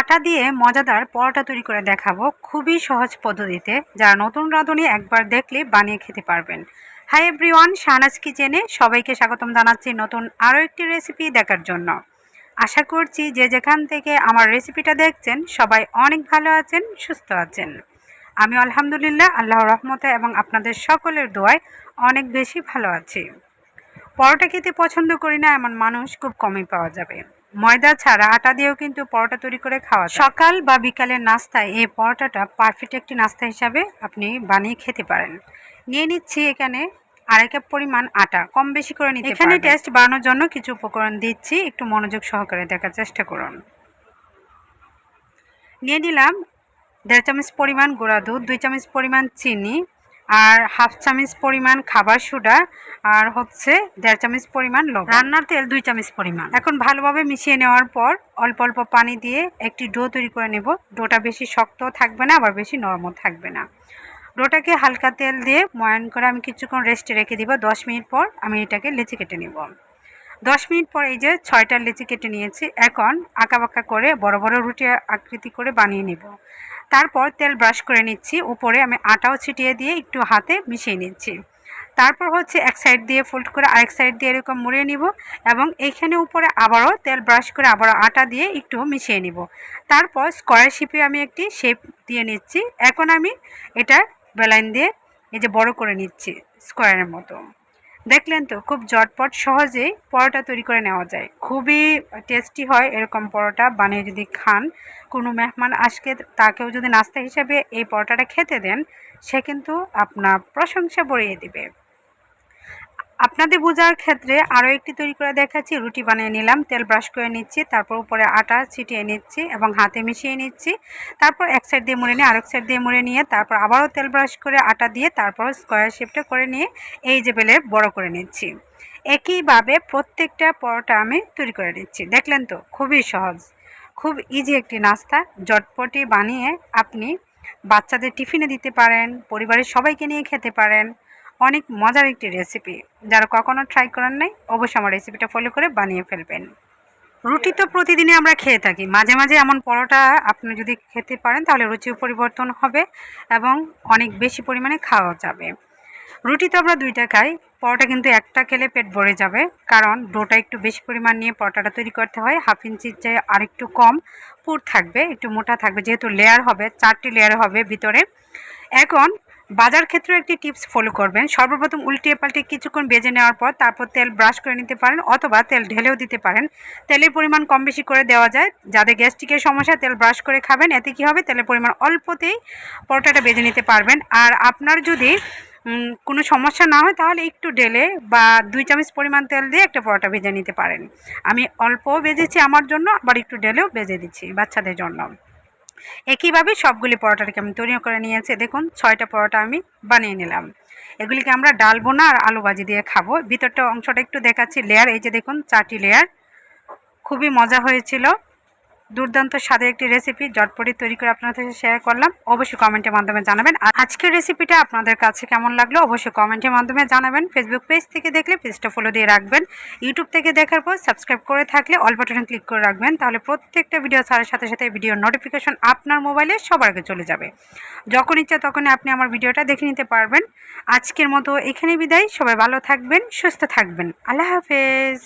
আটা দিয়ে মজাদার পরোটা তৈরি করে দেখাবো খুবই সহজ পদ্ধতিতে। যারা নতুন রাঁধুনি একবার দেখলে বানিয়ে খেতে পারবেন। হাই এভরিওয়ান শাহনাজ কিচেনে সবাইকে স্বাগতম জানাচ্ছি নতুন আরও একটি রেসিপি দেখার জন্য। আশা করছি যে যেখান থেকে আমার রেসিপিটা দেখছেন, সবাই অনেক ভালো আছেন, সুস্থ আছেন। আমি আলহামদুলিল্লাহ আল্লাহর রহমতে এবং আপনাদের সকলের দোয়ায় অনেক বেশি ভালো আছি। পরোটা খেতে পছন্দ করি না এমন মানুষ খুব কমই পাওয়া যাবে। ময়দা ছাড়া আটা দিয়েও কিন্তু পরোটা তৈরি করে খাওয়া সকাল বা বিকালের নাস্তায় এই পরোটাটা পারফেক্ট একটি নাস্তা হিসাবে আপনি বানিয়ে খেতে পারেন। নিয়ে নিচ্ছি এখানে আড়াই কাপ পরিমাণ আটা। কম বেশি করে নিতে এখানে টেস্ট বাড়ানোর জন্য কিছু উপকরণ দিচ্ছি। একটু মনোযোগ সহকারে দেখার চেষ্টা করুন। নিয়ে নিলাম দেড় চামচ পরিমাণ গুঁড়া দুধ দুই চামচ পরিমাণ চিনি আর হাফ চামচ পরিমাণ খাবার সোডা আর হচ্ছে দেড় চামচ পরিমাণ লবণ। রান্নার তেল দুই চামচ পরিমাণ। এখন ভালোভাবে মিশিয়ে নেওয়ার পর অল্প অল্প পানি দিয়ে একটি ডো তৈরি করে নেব। ডোটা বেশি শক্ত থাকবে না আবার বেশি নরমও থাকবে না। ডোটাকে হালকা তেল দিয়ে ময়ান করে আমি কিছুক্ষণ রেস্টে রেখে দিব। দশ মিনিট পর আমি এটাকে লেচি কেটে নেব। দশ মিনিট পর এই যে ছয়টা লেচি কেটে নিয়েছি এখন আঁকা বাঁকা করে বড় বড় রুটি আকৃতি করে বানিয়ে নেব। তারপর তেল ব্রাশ করে নিচ্ছি। উপরে আমি আটাও ছিটিয়ে দিয়ে একটু হাতে মিশিয়ে নিচ্ছি। তারপর হচ্ছে এক সাইড দিয়ে ফোল্ড করে আরেক সাইড দিয়ে এরকম মুড়িয়ে নিব এবং এইখানে উপরে আবারও তেল ব্রাশ করে আবারও আটা দিয়ে একটু মিশিয়ে নিব। তারপর স্কোয়ার শেপে আমি একটি শেপ দিয়ে নিচ্ছি। এখন আমি এটা বেলাইন দিয়ে এই যে বড় করে নিচ্ছি স্কোয়ারের মতো। দেখলেন তো, খুব ঝটপট সহজেই পরোটা তৈরি করে নেওয়া যায়। খুবই টেস্টি হয় এরকম পরোটা, বানিয়ে যদি খান। কোনো মেহমান আজকে তাকেও যদি নাস্তা হিসেবে এই পরোটাটা খেতে দেন, সে কিন্তু আপনার প্রশংসা বড়িয়ে দিবে। আপনাদের বোঝার ক্ষেত্রে আরও একটি তৈরি করে দেখাচ্ছি। রুটি বানিয়ে নিলাম, তেল ব্রাশ করে নিচ্ছি, তারপর উপরে আটা ছিটিয়ে নিচ্ছি এবং হাতে মিশিয়ে নিচ্ছি। তারপর এক সাইড দিয়ে মুড়ে নিয়ে আরেক সাইড দিয়ে মুড়ে নিয়ে তারপর আবারও তেল ব্রাশ করে আটা দিয়ে তারপর স্কোয়ার শেপটা করে নিয়ে এই যে বেলে বড় করে নিচ্ছি। একইভাবে প্রত্যেকটা পরোটা আমি তৈরি করে নিচ্ছি। দেখলেন তো, খুবই সহজ। খুব ইজি একটি নাস্তা। জটপটি বানিয়ে আপনি বাচ্চাদের টিফিনে দিতে পারেন, পরিবারের সবাইকে নিয়ে খেতে পারেন। অনেক মজার একটি রেসিপি যারা কখনো ট্রাই করেন নাই, অবশ্যই আমার রেসিপিটা ফলো করে বানিয়ে ফেলবেন। রুটি তো প্রতিদিনই আমরা খেয়ে থাকি। মাঝে মাঝে এমন পরোটা আপনি যদি খেতে পারেন, তাহলে রুচিও পরিবর্তন হবে এবং অনেক বেশি পরিমাণে খাওয়া যাবে। রুটি তো আমরা দুইটা খাই। পরোটা কিন্তু একটা খেলে পেট ভরে যাবে। কারণ ডোটা একটু বেশি পরিমাণ নিয়ে পরোটাটা তৈরি করতে হয়। হাফ ইঞ্চির চেয়ে আরেকটু কম পুর থাকবে, একটু মোটা থাকবে। যেহেতু লেয়ার হবে, চারটি লেয়ার হবে ভিতরে। এখন বাজার ক্ষেত্রেও একটি টিপস ফলো করবেন। সর্বপ্রথম উল্টিয়ে পাল্টে কিছুক্ষণ বেজে নেওয়ার পর তারপর তেল ব্রাশ করে নিতে পারেন অথবা তেল ঢেলেও দিতে পারেন। তেলের পরিমাণ কম বেশি করে দেওয়া যায়। যাদের গ্যাস্ট্রিকের সমস্যা তেল ব্রাশ করে খাবেন, এতে কী হবে? তেলের পরিমাণ অল্পতেই পরোটাটা বেজে নিতে পারবেন। আর আপনার যদি কোনো সমস্যা না হয়, তাহলে একটু ঢেলে বা দুই চামচ পরিমাণ তেল দিয়ে একটা পরোটা ভেজে নিতে পারেন। আমি অল্পও বেজেছি আমার জন্য, আবার একটু ঢেলেও বেজে দিচ্ছি বাচ্চাদের জন্য। একইভাবে সবগুলি পরোটাকে আমি তৈরি করে নিয়েছি। দেখুন, ছয়টা পরোটা আমি বানিয়ে নিলাম। এগুলিকে আমরা ডালবো না আর আলু ভাজি দিয়ে খাব। ভিতরটা অংশটা একটু দেখাচ্ছি লেয়ার এই যে দেখুন, চারটি লেয়ার খুবই মজা হয়েছিল। দুর্দান্ত স্বাদের একটি রেসিপি জটপটি তৈরি করে আপনাদের সাথে শেয়ার করলাম। অবশ্যই কমেন্টের মাধ্যমে জানাবেন। আর আজকের রেসিপিটা আপনাদের কাছে কেমন লাগল? অবশ্যই কমেন্টের মাধ্যমে জানাবেন। ফেসবুক পেজ থেকে দেখলে পেজটা ফলো দিয়ে রাখবেন। ইউটিউব থেকে দেখার পর সাবস্ক্রাইব করে থাকলে অল বাটনে ক্লিক করে রাখবেন। তাহলে প্রত্যেকটা ভিডিও ছাড়ার সাথে সাথে ভিডিওর নোটিফিকেশন আপনার মোবাইলে সবার আগে চলে যাবে। যখন ইচ্ছা তখনই আপনি আমার ভিডিওটা দেখে নিতে পারবেন। আজকের মতো এখানে বিদায়। সবাই ভালো থাকবেন, সুস্থ থাকবেন। আল্লাহ হাফেজ।